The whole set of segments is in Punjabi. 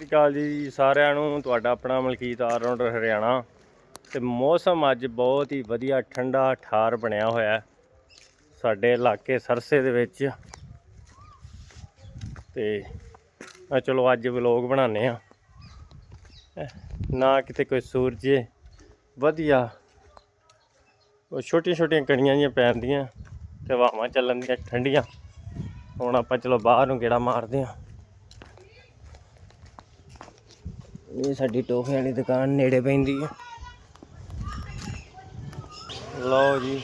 ਸ੍ਰੀ ਅਕਾਲ ਜੀ ਸਾਰਿਆਂ ਨੂੰ। ਤੁਹਾਡਾ ਆਪਣਾ ਮਲਕੀਤ ਆਲਰਾਊਂਡਰ ਹਰਿਆਣਾ। ਤੇ ਮੌਸਮ ਅੱਜ ਬਹੁਤ ਹੀ ਵਧੀਆ ਠੰਡਾ ਠਾਰ ਬਣਿਆ ਹੋਇਆ ਸਾਡੇ ਇਲਾਕੇ ਸਰਸੇ ਦੇ ਵਿੱਚ। ਤੇ ਆ ਚਲੋ ਅੱਜ ਵਲੋਗ ਬਣਾਉਂਦੇ ਆ ਨਾ ਕਿਤੇ ਕੋਈ ਸੂਰਜ ਵਧੀਆ। ਉਹ ਛੋਟੀਆਂ ਛੋਟੀਆਂ ਕਣੀਆਂ ਜੀਆਂ ਪੈਂਦੀਆਂ ਤੇ ਹਵਾਵਾਂ ਚੱਲਣ ਦੀਆਂ ਠੰਡੀਆਂ। ਹੁਣ ਆਪਾਂ ਚਲੋ ਬਾਹਰ ਨੂੰ ਗੇੜਾ ਮਾਰਦੇ ਆ ਇਹ ਸਾਡੀ ਟੋਫੇ ਵਾਲੀ ਦੁਕਾਨ ਨੇੜੇ ਪੈਂਦੀ ਹੈ ਲਓ ਜੀ,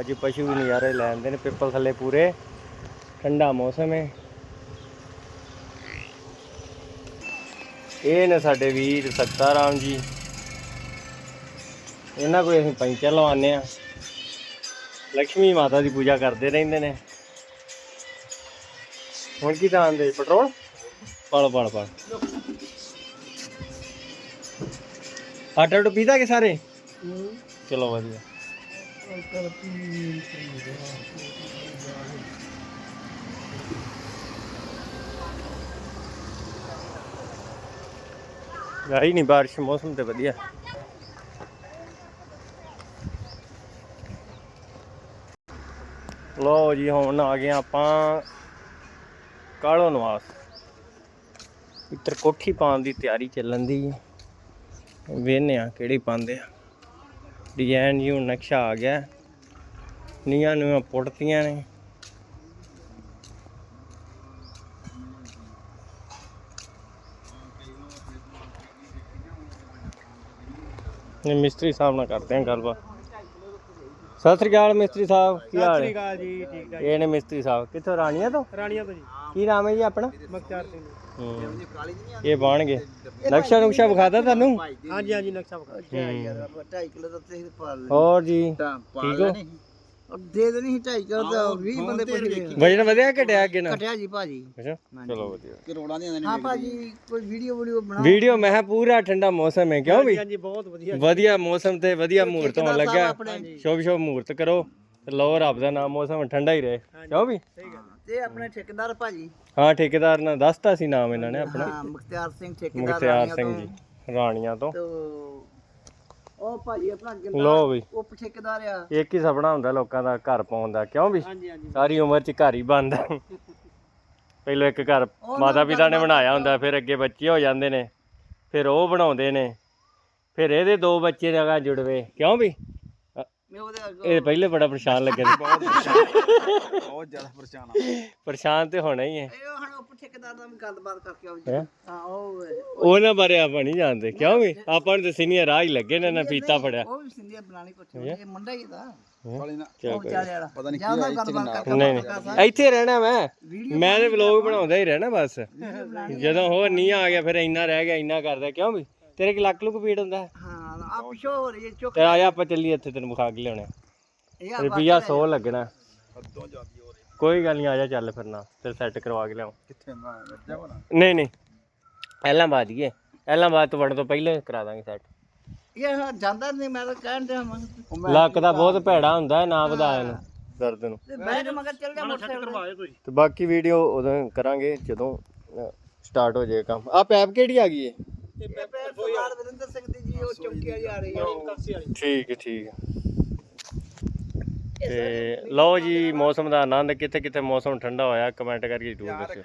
ਅੱਜ ਪਸ਼ੂ ਵੀ ਨਜ਼ਾਰੇ ਲੈਂਦੇ ਨੇ ਪਿੱਪਲ ਥੱਲੇ ਪੂਰੇ। ਠੰਡਾ ਮੌਸਮ ਹੈ। ਇਹ ਨੇ ਸਾਡੇ ਵੀਰ ਸੱਤਾ ਰਾਮ ਜੀ। ਇਹਨਾਂ ਕੋਈ ਅਸੀਂ ਪੈਂਚਰ ਲਵਾਉਂਦੇ ਆ ਲక్ష్ਮੀ ਮਾਤਾ ਦੀ ਪੂਜਾ ਕਰਦੇ ਰਹਿੰਦੇ ਨੇ। ਹੁਣ ਕੀ ਤਾਂ ਆਂਦੇ ਪੈਟਰੋਲ? ਪਲ ਪਲ ਪਲ। ਆਟਾ ਟੂ ਪੀਤਾ ਕਿ ਸਾਰੇ? ਚਲੋ ਵਧੀਆ। ਆਈ ਨਹੀਂ ਬਾਰਿਸ਼, ਮੌਸਮ ਤੇ ਵਧੀਆ। ਲੋ ਜੀ, ਹੁਣ ਆ ਗਏ ਆਪਾਂ ਕਾਲੋ ਨਿਵਾਸ। ਇੱਧਰ ਕੋਠੀ ਪਾਉਣ ਦੀ ਤਿਆਰੀ ਚੱਲਣ ਦੀ। ਹੈ ਵੇਖਨੇ ਆ ਕਿਹੜੀ ਪਾਉਂਦੇ ਆ। ਡਿਜ਼ਾਈਨ ਯੂ ਨਕਸ਼ਾ ਆ ਗਿਆ। ਨੀਆਂ ਨੂੰ ਪੁੱਟਤੀਆਂ ਨੇ। ਇਹ ਮਿਸਤਰੀ ਸਾਹਿਬ ਨਾਲ ਕਰਦੇ ਆ ਗੱਲਬਾਤ। ਸਤਿ ਸ੍ਰੀ ਅਕਾਲ ਮਿਸਤਰੀ ਸਾਹਿਬ ਕੀ ਹਾਲ ਹੈ? ਅਕਾਲ ਜੀ ਠੀਕ ਇਹ ਨੇ ਮਿਸਤਰੀ ਸਾਹਿਬ। ਕਿੱਥੋਂ ਰਾਣੀਆਂ ਤੋਂ? ਰਾਣੀਆਂ ਤੋਂ ਜੀ। ਕੀ ਨਾਮ ਹੈ ਜੀ ਆਪਣਾ? ਮਖਤਿਆਰ ਸਿੰਘ। ਇਹ ਬਾਣਗੇ। ਨਕਸ਼ਾ ਨੁਕਸ਼ਾ ਵਿਖਾਦਾ ਤੁਹਾਨੂੰ? ਹਾਂਜੀ ਹਾਂਜੀ ਨਕਸ਼ਾ ਵਿਖਾ ਹੂੰ। 2.5 ਕਿਲੋ ਦਾ ਤੇ ਪਾ ਲੈ ਹੋਰ ਜੀ ਠੀਕ ਹੋ? ਦੇ ਦੇਣੀ 2.5 ਕਿਲੋ ਤਾਂ 20 ਬੰਦੇ ਪੁੱਛ ਗਏ। ਵਜਨ ਵਧਿਆ ਘਟਿਆ ਅੱਗੇ ਨਾ ਕਟਿਆ ਜੀ ਭਾਜੀ। ਅੱਛਾ ਚਲੋ ਵਧੀਆ। ਕਰੋੜਾਂ ਦੀਆਂ ਹਾਂ ਭਾਜੀ ਕੋਈ ਵੀਡੀਓ ਵੀਡੀਓ ਬਣਾ ਵੀਡੀਓ ਮੈਂ ਕਿਹਾ ਪੂਰਾ ਠੰਡਾ ਮੌਸਮ ਹੈ ਕਿਉਂ ਵੀ? ਹਾਂਜੀ ਬਹੁਤ ਵਧੀਆ। ਵਧੀਆ ਮੌਸਮ ਤੇ ਵਧੀਆ ਮੂਹਰਤ ਹੋਣ ਲੱਗਾ ਸ਼ੁਭ ਸ਼ੁਭ ਮੂਹਰਤ ਕਰੋ। ਤੇ ਲਓ ਰੱਬ ਦਾ ਨਾਮ ਮੌਸਮ ਠੰਡਾ ਹੀ ਰਹੇ। ਕਿਉਂ ਵੀ। ਤੇ ਆਪਣੇ ਠੇਕੇਦਾਰ ਭਾਜੀ? ਹਾਂ ਠੇਕੇਦਾਰ ਨੇ ਦੱਸਤਾ ਸੀ ਨਾਮ ਇਹਨਾਂ ਨੇ ਆਪਣਾ। ਹਾਂ ਮੁਖਤਿਆਰ ਸਿੰਘ ਠੇਕੇਦਾਰ ਮੁਖਤਿਆਰ ਰਾਣੀਆਂ ਸਿੰਘ ਤੋਂ। ਜੀ ਰਾਣੀਆਂ ਤੋਂ। ਤੋ ਉਹ ਭਾਜੀ ਆਪਣਾ ਗਿੰਦਾ ਵੀ। ਉਹ ਠੇਕੇਦਾਰ ਆ। ਇੱਕ ਹੀ ਸੁਪਨਾ ਹੁੰਦਾ ਲੋਕਾਂ ਦਾ ਘਰ ਪਾਉਣ ਦਾ ਕਿਉਂ ਵੀ? ਸਾਰੀ ਉਮਰ ਚ ਘਰ ਹੀ ਬਣਦਾ ਪਹਿਲਾਂ ਇੱਕ ਘਰ ਮਾਤਾ ਪਿਤਾ ਨੇ ਬਣਾਇਆ ਹੁੰਦਾ ਫਿਰ ਅੱਗੇ ਬੱਚੇ ਹੋ ਜਾਂਦੇ ਨੇ ਫਿਰ ਉਹ ਬਣਾਉਂਦੇ ਨੇ ਫਿਰ ਇਹਦੇ ਦੋ ਬੱਚੇ ਜਗ੍ਹਾ ਜੁੜਵੇ ਕਿਉਂ ਵੀ? ਮੈਂ ਉਹਦੇ ਅੱਗੇ ਇਹ ਪਹਿਲੇ ਬੜਾ ਪਰੇਸ਼ਾਨ ਲੱਗੇ ਸੀ। ਬਹੁਤ ਜ਼ਿਆਦਾ ਪਰੇਸ਼ਾਨ ਆ। ਪਰੇਸ਼ਾਨ ਤੇ ਹੋਣਾ ਹੀ ਹੈ। ਇਹ ਹੁਣ ਉਹ ਠੇਕੇਦਾਰ ਨਾਲ ਵੀ ਗੱਲਬਾਤ ਕਰਕੇ ਜੀ। ਹੈਂ? ਹਾਂ ਉਹ ਉਹਨਾਂ ਬਾਰੇ ਆਪਾਂ ਨਹੀਂ ਜਾਣਦੇ। ਕਿਉਂ ਵੀ? ਆਪਾਂ ਨੂੰ ਤਾਂ ਸੀਨੀਅਰ ਰਾਹ ਹੀ ਲੱਗੇ ਨੇ ਨਾ ਫੀਤਾ ਫੜਿਆ। ਉਹ ਵੀ ਸਿੰਧੀਆ ਬਣਾਣੀ ਕੁਛ ਇਹ ਮੁੰਡਾ ਹੀ ਦਾ ਚੱਲ ਉਹ ਕੋਈ ਵਿਚਾਰੇ ਵਾਲਾ। ਪਤਾ ਨਹੀਂ ਕੀ ਹੋਇਆ ਗੱਲਬਾਤ ਕਰਕੇ ਨਹੀਂ ਨਹੀਂ ਇੱਥੇ ਰਹਿਣਾ ਮੈਂ। ਮੈਂ ਤੇ ਵਲੋਗ ਬਣਾਉਂਦਾ ਹੀ ਰਹਿਣਾ ਬਸ। ਜਦੋਂ ਹੋਰ ਨਹੀਂ ਆ ਗਿਆ ਫਿਰ ਇੰਨਾ ਰਹਿ ਗਿਆ ਇੰਨਾ ਕਰਦਾ। ਕਿਉਂ ਵੀ? ਤੇਰੇ ਕੀ ਲੱਕ ਲੁਕ ਪੀੜ ਹੁੰਦਾ। ਹੈ? ਹਾਂ ਆ ਪਿਛੋ ਹੋ ਰਹੀ ਹੈ ਚੁੱਕ ਤੇ ਆ ਜਾ ਆਪਾਂ ਚੱਲੀਏ ਇੱਥੇ ਤੈਨੂੰ ਵਿਖਾ ਕੇ ਲਿਆਉਣੇ ਇਹ ਆ ਰੁਪਿਆ 100 ਲੱਗਣਾ। ਕੋਈ ਗੱਲ ਨਹੀਂ ਆ ਜਾ ਚੱਲ ਫਿਰ ਨਾ ਤੇ ਸੈੱਟ ਕਰਵਾ ਕੇ ਲਿਆਉਂ ਕਿੱਥੇ ਹੋਣਾ? ਨਹੀਂ ਨਹੀਂ। ਐਲਾਂਬਾਦ ਹੀ ਹੈ ਐਲਾਂਬਾਦ ਤੋਂ ਵੜਨ ਤੋਂ ਪਹਿਲੇ ਕਰਾ ਦਾਂਗੇ ਸੈੱਟ ਇਹ ਹਾਂ ਜਾਂਦਾ ਨਹੀਂ ਮੈਂ ਤਾਂ ਕਹਿਣ ਡਿਆ ਮੈਂ ਲੱਕ ਦਾ ਬਹੁਤ ਭੈੜਾ ਹੁੰਦਾ ਹੈ ਨਾ ਵਧਾਇਆ ਨੂੰ ਦਰਦ ਨੂੰ। ਤੇ ਮੈਂ ਤੇ ਮਗਰ ਚੱਲ ਜਾ ਮੋਟਰਸਾਈਕਲ ਤੇ। ਬਾਕੀ ਵੀਡੀਓ ਉਦੋਂ ਕਰਾਂਗੇ ਜਦੋਂ ਸਟਾਰਟ ਹੋ ਜਾਏ ਕੰਮ। ਆ ਪੈਪ ਕਿਹੜੀ ਆ ਗਈ ਹੈ ਤੇ ਪੈਰ ਸਰਦਾਰ ਵਰਿੰਦਰ ਸਿੰਘ ਦੀ ਜੀ ਉਹ ਚੌਂਕੀ ਵਾਲੀ ਆ ਰਹੀ ਹੈ ਕਲਸੀ ਵਾਲੀ। ਠੀਕ ਹੈ ਠੀਕ ਹੈ। ਤੇ ਲਓ ਜੀ ਮੌਸਮ ਦਾ ਆਨੰਦ ਕਿੱਥੇ ਕਿੱਥੇ ਮੌਸਮ ਠੰਡਾ ਹੋਇਆ ਕਮੈਂਟ ਕਰਕੇ ਜ਼ਰੂਰ ਦੱਸਿਓ।